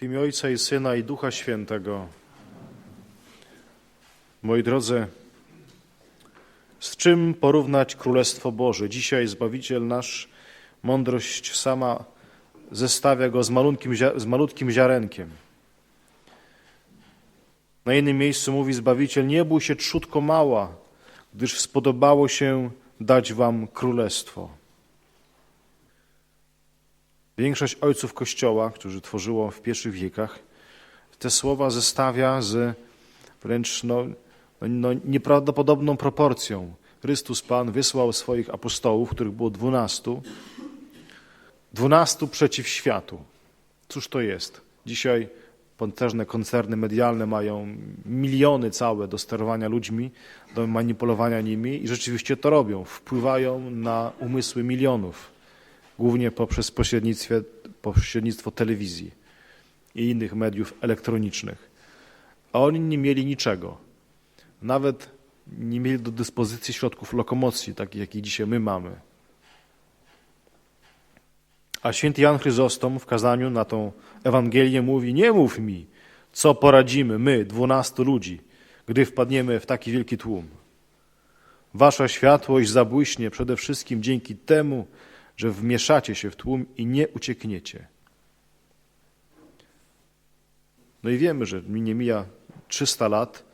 W imię Ojca i Syna i Ducha Świętego. Moi drodzy, z czym porównać Królestwo Boże? Dzisiaj Zbawiciel nasz, mądrość sama zestawia go z malutkim, z malutkim ziarenkiem. Na innym miejscu mówi Zbawiciel, nie bój się trzutko mała, gdyż spodobało się dać wam królestwo. Większość ojców Kościoła, którzy tworzyło w pierwszych wiekach, te słowa zestawia z wręcz no, no, nieprawdopodobną proporcją. Chrystus Pan wysłał swoich apostołów, których było dwunastu, dwunastu przeciw światu. Cóż to jest? Dzisiaj potężne koncerny medialne mają miliony całe do sterowania ludźmi, do manipulowania nimi i rzeczywiście to robią. Wpływają na umysły milionów, głównie poprzez pośrednictwo telewizji i innych mediów elektronicznych. A oni nie mieli niczego. Nawet nie mieli do dyspozycji środków lokomocji, takich jakich dzisiaj my mamy. A święty Jan Chryzostom w kazaniu na tą Ewangelię mówi: Nie mów mi, co poradzimy my, dwunastu ludzi, gdy wpadniemy w taki wielki tłum. Wasza światłość zabłyśnie przede wszystkim dzięki temu, że wmieszacie się w tłum i nie uciekniecie. No i wiemy, że nie mija 300 lat,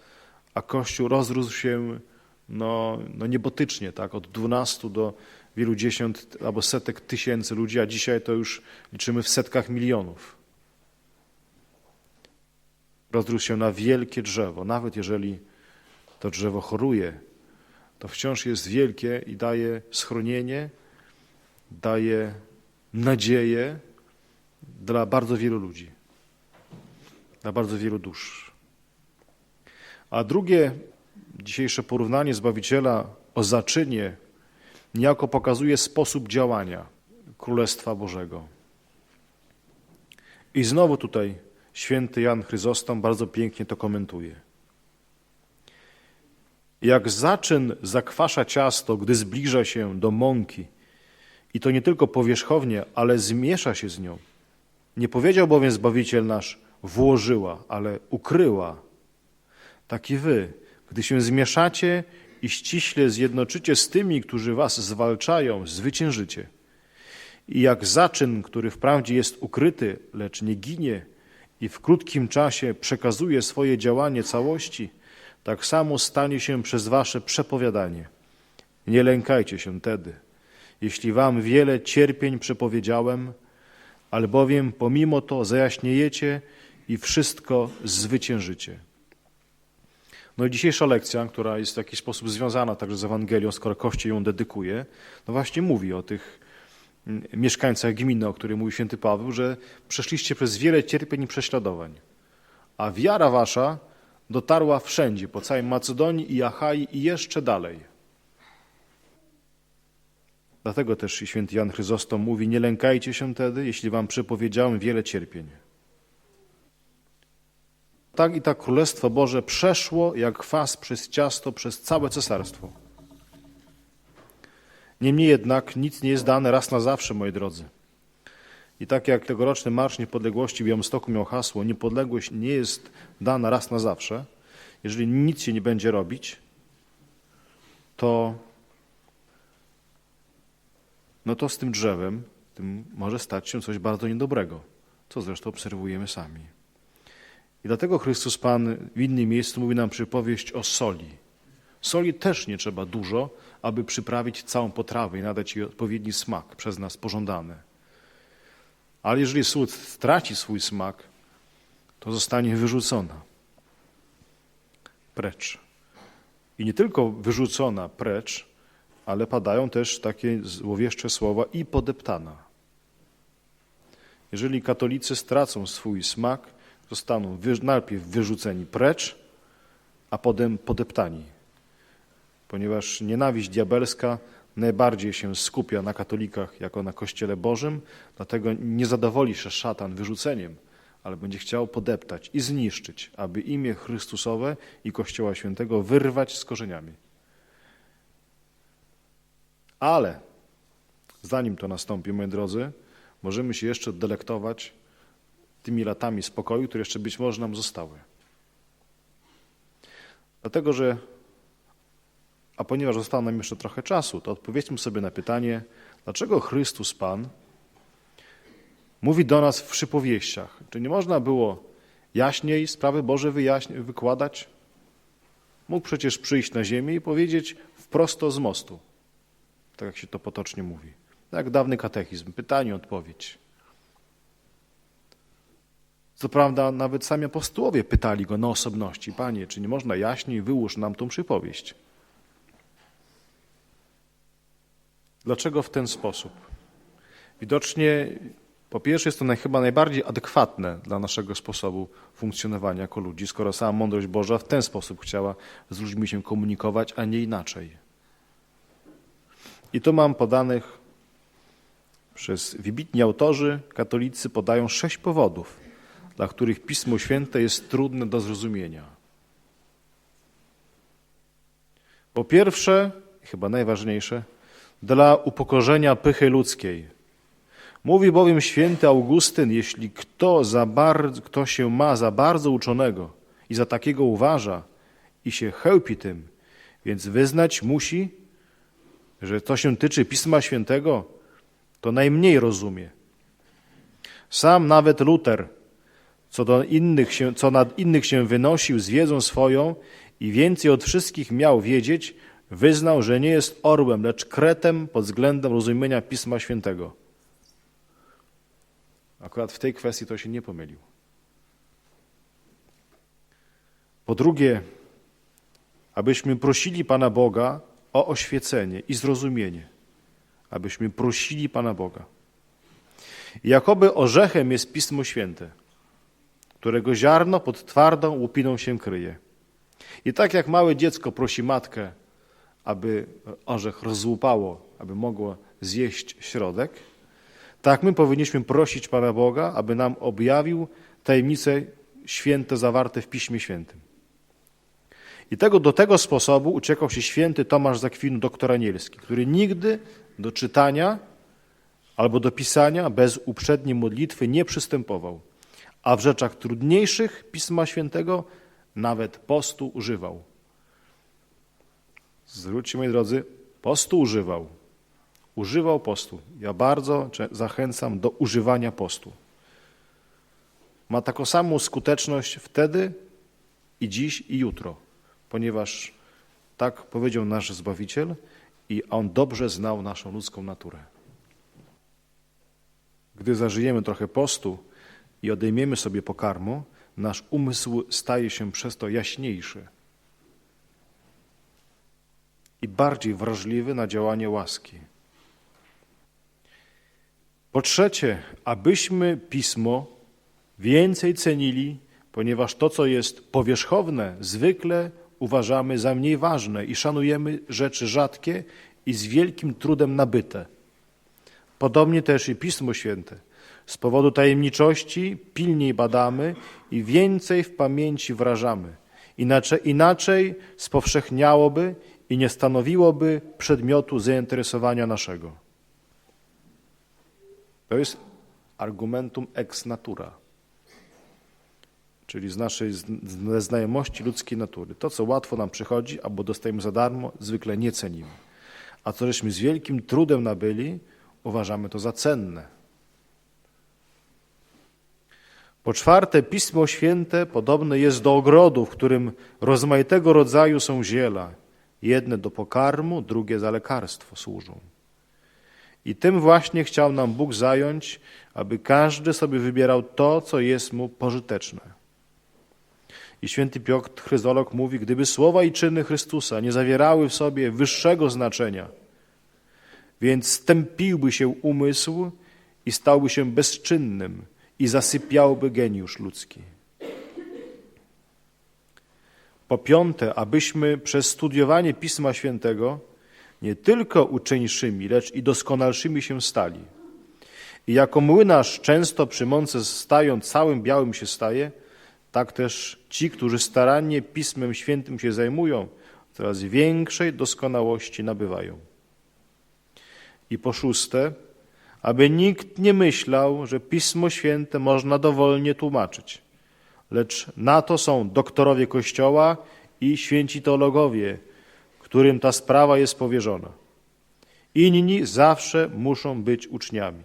a Kościół rozrósł się no, no niebotycznie, tak? od 12 do wielu dziesiąt albo setek tysięcy ludzi, a dzisiaj to już liczymy w setkach milionów. Rozrósł się na wielkie drzewo, nawet jeżeli to drzewo choruje, to wciąż jest wielkie i daje schronienie, daje nadzieję dla bardzo wielu ludzi, dla bardzo wielu dusz. A drugie dzisiejsze porównanie Zbawiciela o zaczynie niejako pokazuje sposób działania Królestwa Bożego. I znowu tutaj święty Jan Chryzostom bardzo pięknie to komentuje. Jak zaczyn zakwasza ciasto, gdy zbliża się do mąki, i to nie tylko powierzchownie, ale zmiesza się z nią. Nie powiedział bowiem Zbawiciel nasz, włożyła, ale ukryła. Tak i wy, gdy się zmieszacie i ściśle zjednoczycie z tymi, którzy was zwalczają, zwyciężycie. I jak zaczyn, który wprawdzie jest ukryty, lecz nie ginie i w krótkim czasie przekazuje swoje działanie całości, tak samo stanie się przez wasze przepowiadanie. Nie lękajcie się tedy, jeśli wam wiele cierpień przepowiedziałem, albowiem pomimo to zajaśniejecie i wszystko zwyciężycie. No i dzisiejsza lekcja, która jest w jakiś sposób związana także z Ewangelią, skoro Kościół ją dedykuje, no właśnie mówi o tych mm, mieszkańcach gminy, o których mówi święty Paweł, że przeszliście przez wiele cierpień i prześladowań, a wiara wasza dotarła wszędzie, po całej Macedonii i Achai i jeszcze dalej. Dlatego też święty Jan Chryzostom mówi, nie lękajcie się tedy, jeśli wam przepowiedziałem wiele cierpień. Tak i tak Królestwo Boże przeszło jak kwas przez ciasto przez całe cesarstwo. Niemniej jednak nic nie jest dane raz na zawsze, moi drodzy. I tak jak tegoroczny Marsz Niepodległości w Białymstoku miał hasło Niepodległość nie jest dana raz na zawsze, jeżeli nic się nie będzie robić, to, no to z tym drzewem tym może stać się coś bardzo niedobrego, co zresztą obserwujemy sami. I dlatego Chrystus Pan w innym miejscu mówi nam przypowieść o soli. Soli też nie trzeba dużo, aby przyprawić całą potrawę i nadać jej odpowiedni smak przez nas pożądany. Ale jeżeli sól straci swój smak, to zostanie wyrzucona precz. I nie tylko wyrzucona precz, ale padają też takie złowieszcze słowa i podeptana. Jeżeli katolicy stracą swój smak, zostaną najpierw wyrzuceni precz, a potem podeptani. Ponieważ nienawiść diabelska najbardziej się skupia na katolikach jako na Kościele Bożym, dlatego nie zadowoli się szatan wyrzuceniem, ale będzie chciał podeptać i zniszczyć, aby imię Chrystusowe i Kościoła Świętego wyrwać z korzeniami. Ale zanim to nastąpi, moi drodzy, możemy się jeszcze delektować tymi latami spokoju, które jeszcze być może nam zostały. Dlatego, że, a ponieważ zostało nam jeszcze trochę czasu, to odpowiedzmy sobie na pytanie, dlaczego Chrystus Pan mówi do nas w przypowieściach. Czy nie można było jaśniej sprawy Boże wyjaśni- wykładać? Mógł przecież przyjść na ziemię i powiedzieć wprost z mostu, tak jak się to potocznie mówi. Jak dawny katechizm, pytanie, odpowiedź. Co prawda, nawet sami apostołowie pytali go na osobności: Panie, czy nie można jaśniej wyłóż nam tą przypowieść? Dlaczego w ten sposób? Widocznie, po pierwsze, jest to chyba najbardziej adekwatne dla naszego sposobu funkcjonowania jako ludzi, skoro sama mądrość Boża w ten sposób chciała z ludźmi się komunikować, a nie inaczej. I tu mam podanych przez wybitni autorzy katolicy podają sześć powodów, dla których Pismo Święte jest trudne do zrozumienia. Po pierwsze, chyba najważniejsze, dla upokorzenia pychy ludzkiej. Mówi bowiem święty Augustyn, jeśli kto, za bar- kto się ma za bardzo uczonego i za takiego uważa i się chełpi tym, więc wyznać musi, że co się tyczy Pisma Świętego, to najmniej rozumie. Sam nawet Luter, co, do innych się, co nad innych się wynosił z wiedzą swoją i więcej od wszystkich miał wiedzieć, wyznał, że nie jest orłem, lecz kretem pod względem rozumienia Pisma Świętego. Akurat w tej kwestii to się nie pomylił. Po drugie, abyśmy prosili Pana Boga o oświecenie i zrozumienie. Abyśmy prosili Pana Boga. Jakoby orzechem jest Pismo Święte, którego ziarno pod twardą łupiną się kryje. I tak jak małe dziecko prosi matkę, aby orzech rozłupało, aby mogło zjeść środek, tak my powinniśmy prosić Pana Boga, aby nam objawił tajemnice święte zawarte w Piśmie Świętym. I tego, do tego sposobu uciekał się święty Tomasz Zakwinu, doktor anielski, który nigdy do czytania albo do pisania bez uprzedniej modlitwy nie przystępował, a w rzeczach trudniejszych Pisma Świętego nawet postu używał. Zwróćcie, moi drodzy, postu używał. Używał postu. Ja bardzo zachęcam do używania postu. Ma taką samą skuteczność wtedy i dziś i jutro, ponieważ tak powiedział nasz Zbawiciel i On dobrze znał naszą ludzką naturę. Gdy zażyjemy trochę postu i odejmiemy sobie pokarmu, nasz umysł staje się przez to jaśniejszy i bardziej wrażliwy na działanie łaski. Po trzecie, abyśmy pismo więcej cenili, ponieważ to, co jest powierzchowne, zwykle uważamy za mniej ważne i szanujemy rzeczy rzadkie i z wielkim trudem nabyte. Podobnie też i Pismo Święte. Z powodu tajemniczości pilniej badamy i więcej w pamięci wrażamy. Inaczej, inaczej spowszechniałoby i nie stanowiłoby przedmiotu zainteresowania naszego. To jest argumentum ex natura, czyli z naszej znajomości ludzkiej natury. To, co łatwo nam przychodzi albo dostajemy za darmo, zwykle nie cenimy. A co żeśmy z wielkim trudem nabyli, uważamy to za cenne. Po czwarte, Pismo Święte podobne jest do ogrodu, w którym rozmaitego rodzaju są ziela. Jedne do pokarmu, drugie za lekarstwo służą. I tym właśnie chciał nam Bóg zająć, aby każdy sobie wybierał to, co jest mu pożyteczne. I święty Piotr Chryzolog mówi, gdyby słowa i czyny Chrystusa nie zawierały w sobie wyższego znaczenia, więc stępiłby się umysł i stałby się bezczynnym i zasypiałby geniusz ludzki. Po piąte, abyśmy przez studiowanie Pisma Świętego nie tylko uczeńszymi, lecz i doskonalszymi się stali. I jako młynarz często przy mące stają, całym białym się staje, tak też ci, którzy starannie Pismem Świętym się zajmują, coraz większej doskonałości nabywają. I po szóste, aby nikt nie myślał, że Pismo Święte można dowolnie tłumaczyć, lecz na to są doktorowie Kościoła i święci teologowie, którym ta sprawa jest powierzona. Inni zawsze muszą być uczniami.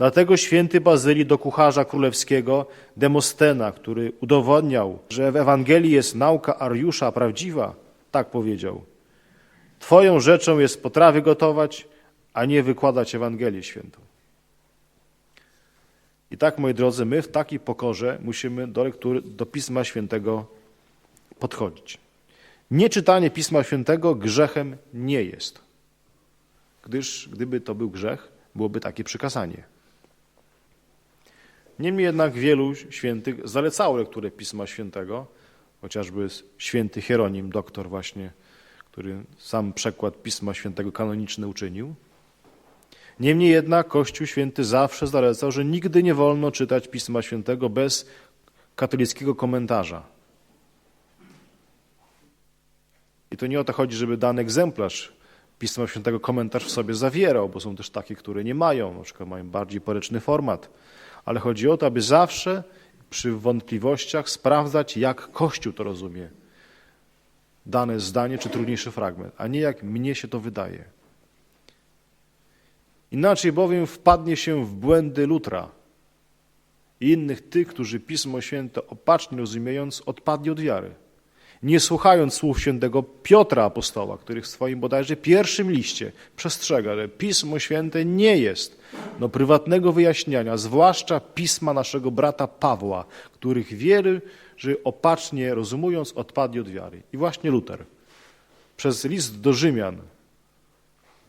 Dlatego święty Bazylii do kucharza królewskiego Demostena, który udowodniał, że w Ewangelii jest nauka Ariusza prawdziwa, tak powiedział. Twoją rzeczą jest potrawy gotować, a nie wykładać Ewangelię świętą. I tak, moi drodzy, my w takiej pokorze musimy do lektury, do Pisma Świętego podchodzić. Nieczytanie Pisma Świętego grzechem nie jest, gdyż gdyby to był grzech, byłoby takie przykazanie. Niemniej jednak wielu świętych zalecało lekturę Pisma Świętego, chociażby święty Hieronim, doktor właśnie, który sam przekład Pisma Świętego kanoniczny uczynił. Niemniej jednak Kościół Święty zawsze zalecał, że nigdy nie wolno czytać Pisma Świętego bez katolickiego komentarza. I to nie o to chodzi, żeby dany egzemplarz Pisma Świętego komentarz w sobie zawierał, bo są też takie, które nie mają, na przykład mają bardziej poryczny format. Ale chodzi o to, aby zawsze przy wątpliwościach sprawdzać, jak Kościół to rozumie. Dane zdanie czy trudniejszy fragment, a nie jak mnie się to wydaje. Inaczej bowiem wpadnie się w błędy Lutra i innych tych, którzy Pismo Święte opacznie rozumiejąc odpadli od wiary. Nie słuchając słów świętego Piotra Apostoła, który w swoim bodajże pierwszym liście przestrzega, że Pismo Święte nie jest do prywatnego wyjaśniania, zwłaszcza pisma naszego brata Pawła, których wierzy, że opacznie rozumując odpadli od wiary. I właśnie Luter przez list do Rzymian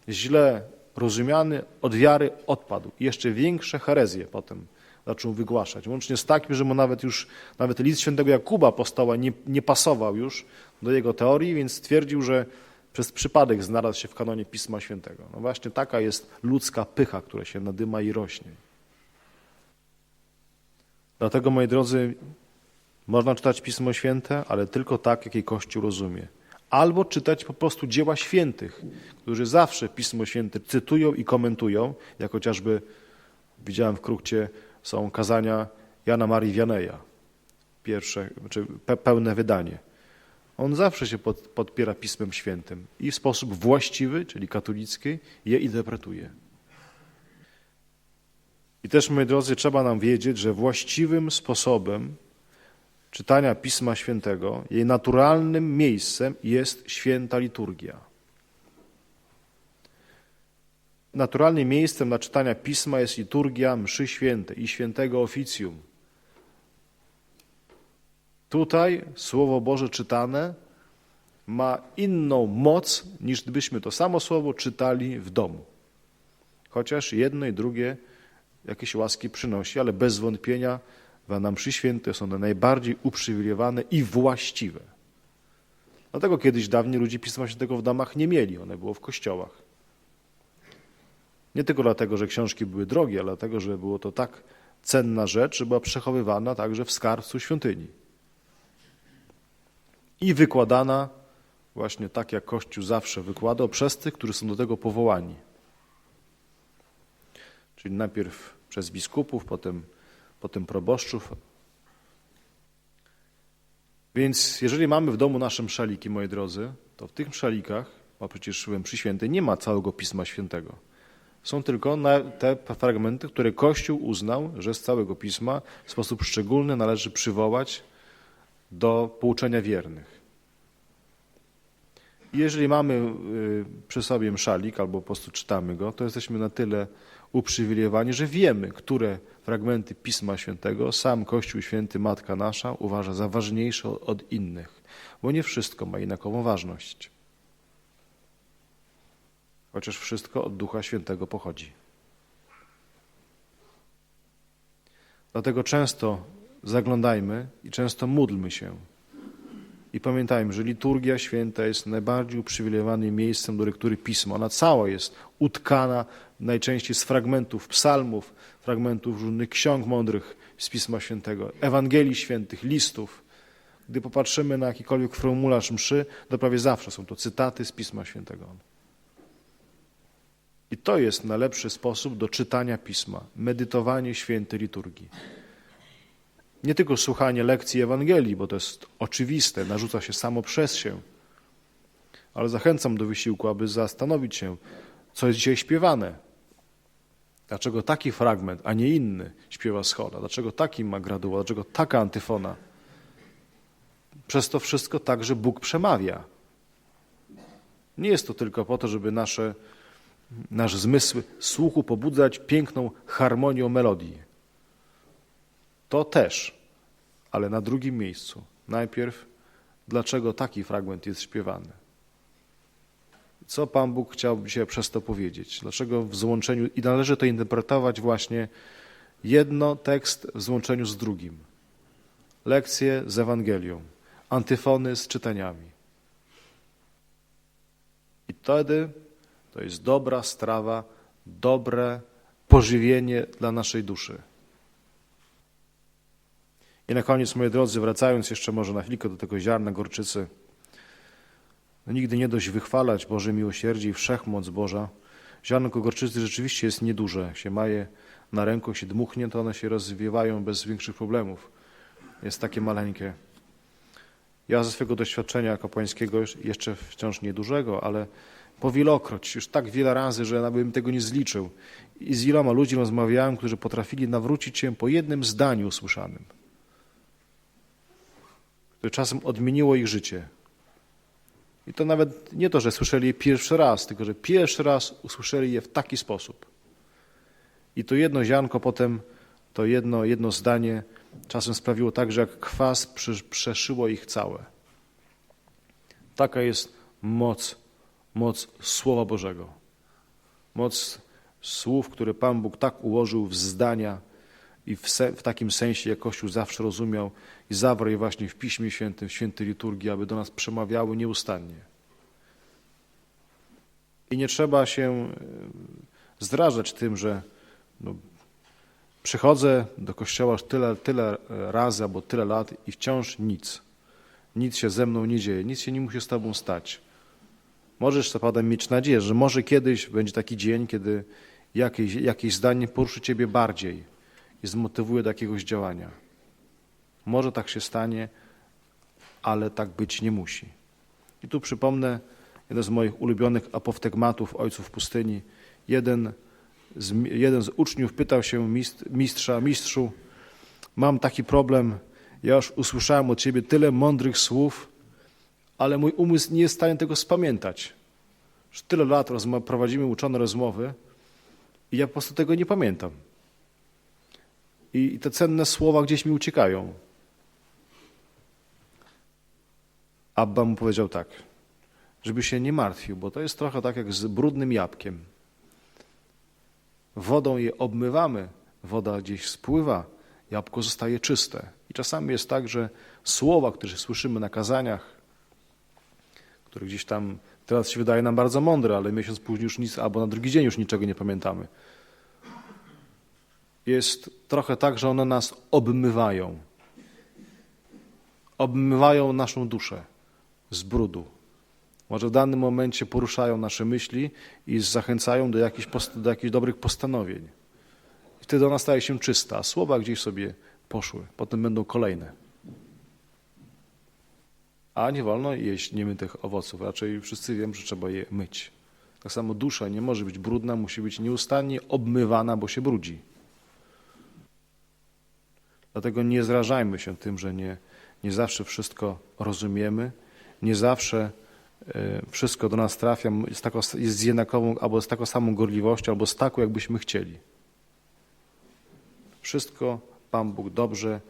źle rozumiany od wiary odpadł. I jeszcze większe herezje potem zaczął wygłaszać. Łącznie z takim, że mu nawet już, nawet list świętego Jakuba powstała, nie, nie pasował już do jego teorii, więc stwierdził, że przez przypadek znalazł się w kanonie Pisma Świętego. No właśnie taka jest ludzka pycha, która się nadyma i rośnie. Dlatego, moi drodzy, można czytać Pismo Święte, ale tylko tak, jak jej Kościół rozumie albo czytać po prostu dzieła świętych, którzy zawsze Pismo Święte cytują i komentują, jak chociażby widziałem w Krukcie są kazania Jana Marii Wianeja, pierwsze, czy pełne wydanie. On zawsze się pod, podpiera Pismem Świętym i w sposób właściwy, czyli katolicki, je interpretuje. I też, moi drodzy, trzeba nam wiedzieć, że właściwym sposobem czytania Pisma Świętego, jej naturalnym miejscem jest święta liturgia. Naturalnym miejscem na czytania Pisma jest liturgia mszy świętej i świętego oficjum. Tutaj Słowo Boże czytane ma inną moc, niż gdybyśmy to samo słowo czytali w domu. Chociaż jedno i drugie jakieś łaski przynosi, ale bez wątpienia na mszy święte są one najbardziej uprzywilejowane i właściwe. Dlatego kiedyś dawniej ludzie Pisma Świętego w domach nie mieli, one było w kościołach. Nie tylko dlatego, że książki były drogie, ale dlatego, że było to tak cenna rzecz, że była przechowywana także w skarbcu świątyni. I wykładana właśnie tak, jak Kościół zawsze wykładał, przez tych, którzy są do tego powołani. Czyli najpierw przez biskupów, potem potem proboszczów. Więc jeżeli mamy w domu nasze szaliki, moi drodzy, to w tych szalikach, a przecież przy świętej, nie ma całego Pisma Świętego. Są tylko te fragmenty, które Kościół uznał, że z całego Pisma w sposób szczególny należy przywołać do pouczenia wiernych. Jeżeli mamy y, przy sobie szalik albo po prostu czytamy go, to jesteśmy na tyle uprzywilejowani, że wiemy, które fragmenty Pisma Świętego sam Kościół Święty Matka Nasza uważa za ważniejsze od innych, bo nie wszystko ma jednakową ważność. Chociaż wszystko od Ducha Świętego pochodzi. Dlatego często zaglądajmy i często módlmy się i pamiętajmy, że liturgia święta jest najbardziej uprzywilejowanym miejscem do lektury pisma. Ona cała jest utkana najczęściej z fragmentów psalmów, fragmentów różnych ksiąg mądrych z Pisma Świętego, Ewangelii Świętych, listów. Gdy popatrzymy na jakikolwiek formularz mszy, to prawie zawsze są to cytaty z Pisma Świętego. I to jest najlepszy sposób do czytania pisma medytowanie świętej liturgii. Nie tylko słuchanie lekcji Ewangelii, bo to jest oczywiste, narzuca się samo przez się, ale zachęcam do wysiłku, aby zastanowić się, co jest dzisiaj śpiewane. Dlaczego taki fragment, a nie inny śpiewa schola? Dlaczego taki ma graduła? Dlaczego taka antyfona? Przez to wszystko także Bóg przemawia. Nie jest to tylko po to, żeby nasze, nasz zmysł słuchu pobudzać piękną harmonią melodii. To też, ale na drugim miejscu. Najpierw, dlaczego taki fragment jest śpiewany? Co Pan Bóg chciałby się przez to powiedzieć? Dlaczego w złączeniu, i należy to interpretować właśnie jedno tekst w złączeniu z drugim. Lekcje z Ewangelią, antyfony z czytaniami. I wtedy to jest dobra strawa, dobre pożywienie dla naszej duszy. I na koniec, moi drodzy, wracając jeszcze może na chwilkę do tego ziarna gorczycy, no nigdy nie dość wychwalać Boże miłosierdzie i wszechmoc Boża. Ziarnko gorczycy rzeczywiście jest nieduże. Się ma je na ręku, się dmuchnie, to one się rozwiewają bez większych problemów. Jest takie maleńkie. Ja ze swojego doświadczenia kapłańskiego, jeszcze wciąż niedużego, ale powielokroć, już tak wiele razy, że nawet bym tego nie zliczył. I z iloma ludzi rozmawiałem, którzy potrafili nawrócić się po jednym zdaniu usłyszanym, które czasem odmieniło ich życie. I to nawet nie to, że słyszeli je pierwszy raz, tylko że pierwszy raz usłyszeli je w taki sposób. I to jedno ziarnko potem, to jedno, jedno zdanie czasem sprawiło tak, że jak kwas przeszyło ich całe. Taka jest moc, moc Słowa Bożego. Moc słów, które Pan Bóg tak ułożył w zdania i w, se, w takim sensie, jak Kościół zawsze rozumiał i zawarł je właśnie w Piśmie Świętym, w świętej liturgii, aby do nas przemawiały nieustannie. I nie trzeba się e, zdrażać tym, że no, przychodzę do kościoła tyle, tyle razy albo tyle lat i wciąż nic. Nic się ze mną nie dzieje, nic się nie musi z Tobą stać. Możesz, pada, mieć nadzieję, że może kiedyś będzie taki dzień, kiedy jakieś, jakieś zdanie poruszy Ciebie bardziej i zmotywuje do jakiegoś działania. Może tak się stanie, ale tak być nie musi. I tu przypomnę jeden z moich ulubionych apoftegmatów ojców pustyni. Jeden z, jeden z uczniów pytał się mistrza, mistrzu, mam taki problem, ja już usłyszałem od ciebie tyle mądrych słów, ale mój umysł nie jest w stanie tego spamiętać. Już tyle lat prowadzimy uczone rozmowy i ja po prostu tego nie pamiętam. I te cenne słowa gdzieś mi uciekają. Abba mu powiedział tak, żeby się nie martwił, bo to jest trochę tak jak z brudnym jabłkiem. Wodą je obmywamy, woda gdzieś spływa, jabłko zostaje czyste. I czasami jest tak, że słowa, które słyszymy na kazaniach, które gdzieś tam teraz się wydaje nam bardzo mądre, ale miesiąc później już nic, albo na drugi dzień już niczego nie pamiętamy. Jest trochę tak, że one nas obmywają. Obmywają naszą duszę z brudu. Może w danym momencie poruszają nasze myśli i zachęcają do jakichś, do jakichś dobrych postanowień. I wtedy ona staje się czysta, a słowa gdzieś sobie poszły. Potem będą kolejne. A nie wolno jeść niemytych owoców. Raczej wszyscy wiemy, że trzeba je myć. Tak samo dusza nie może być brudna, musi być nieustannie obmywana, bo się brudzi. Dlatego nie zrażajmy się tym, że nie, nie zawsze wszystko rozumiemy, nie zawsze e, wszystko do nas trafia, jest, tako, jest z jednakową, albo z taką samą gorliwością, albo z taką, jakbyśmy chcieli. Wszystko Pan Bóg dobrze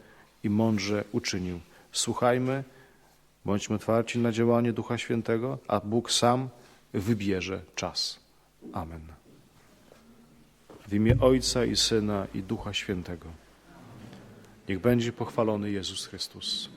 i mądrze uczynił. Słuchajmy, bądźmy otwarci na działanie Ducha Świętego, a Bóg sam wybierze czas. Amen. W imię Ojca i Syna i Ducha Świętego. Niech będzie pochwalony Jezus Chrystus.